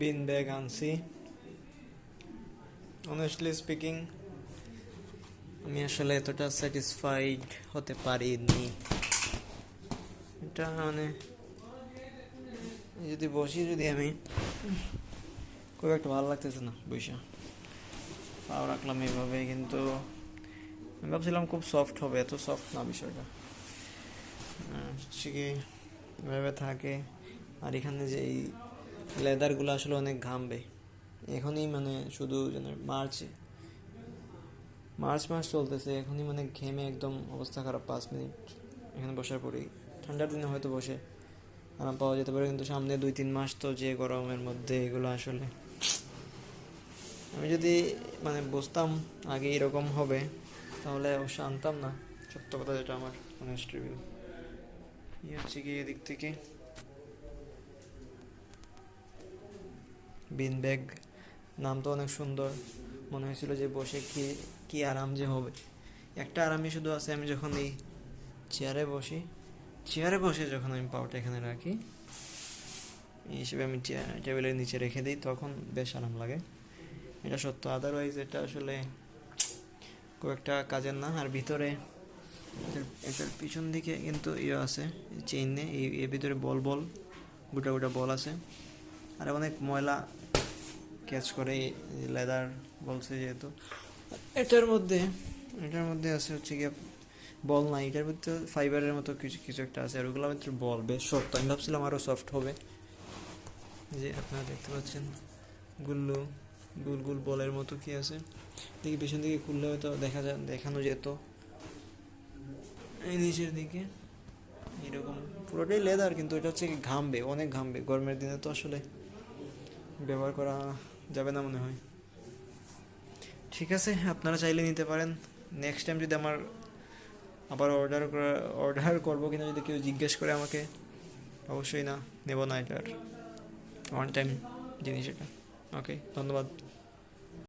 বিন bag আনছি honestly speaking আমি আসলে এতটা স্যাটিসফাইড হতে পারিনি। এটা মানে যদি বসি, যদি আমি, খুব একটা ভালো লাগতেছে না বৈশা পাও রাখলাম এইভাবে কিন্তু আমি ভাবছিলাম খুব সফট হবে, এত সফট না বিষয়টা। হচ্ছে কি, এভাবে থাকে, আর এখানে যে এই লেদারগুলো আসলে অনেক ঘামবে। এখনই মানে শুধু যেন মার্চ মার্চ মাস চলতেছে, এখনই মানে ঘেমে একদম অবস্থা খারাপ পাঁচ মিনিট। এখানে বসার পরেই। ঠান্ডার দিনে হয়তো বসে আরাম পাওয়া যেতে পারে, কিন্তু সামনে দুই তিন মাস তো যে গরমের মধ্যে এগুলো আসলে। আমি যদি মানে বুঝতাম আগে এরকম হবে, তাহলে অবশ্য আনতাম না। সত্য কথা যেটা আমার অনেস্ট রিভিউ হচ্ছে কি এদিক থেকে। বিন ব্যাগ, নাম তো অনেক সুন্দর। মনে হয়েছিল যে বসে কি কি আরাম যে হবে। একটা আরামই শুধু আছে আমি যখন এই চেয়ারে বসি। চেয়ারে বসে যখন আমি পাওয়াটা এখানে রাখি, এই হিসেবে আমি টেবিলের নিচে রেখে দিই, তখন বেশ আরাম লাগে। এটা সত্য। আদারওয়াইজ এটা আসলে খুব একটা কাজের না। আর ভিতরে এটার- পিছন দিকে কিন্তু ইয়ে আছে চেইন নেই এই, এর ভিতরে বল বল, গোটা গোটা বল আছে। আর অনেক ময়লা ক্যাচ করে লেদার বলছে যেহেতু। এটার মধ্যে? এটার মধ্যে আছে হচ্ছে গিয়ে বল না এটার মধ্যে ফাইবারের মতো কিছু কিছু একটা আছে আর ওগুলোর ভিতরে বল বেশ শক্ত। আমি ভাবছিলাম আরও সফট হবে। যে আপনারা দেখতে পাচ্ছেন গুল্লু গুল গুল বলের মতো কি আছে। দেখি পেছন দিকে খুললে হয়তো দেখা যায় দেখানো যেত। এই নিচের দিকে এরকম। পুরোটাই লেদার কিন্তু এটা হচ্ছে কি ঘামবে অনেক ঘামবে। গরমের দিনে তো আসলে ব্যবহার করা যাবে না মনে হয়। ঠিক আছে, আপনারা চাইলে নিতে পারেন। নেক্সট টাইম যদি আমার আবার অর্ডার করা অর্ডার করব কিনা যদি কেউ জিজ্ঞেস করে আমাকে, অবশ্যই না, নেব না এটার ওয়ান টাইম জিনিস এটা। ওকে ধন্যবাদ।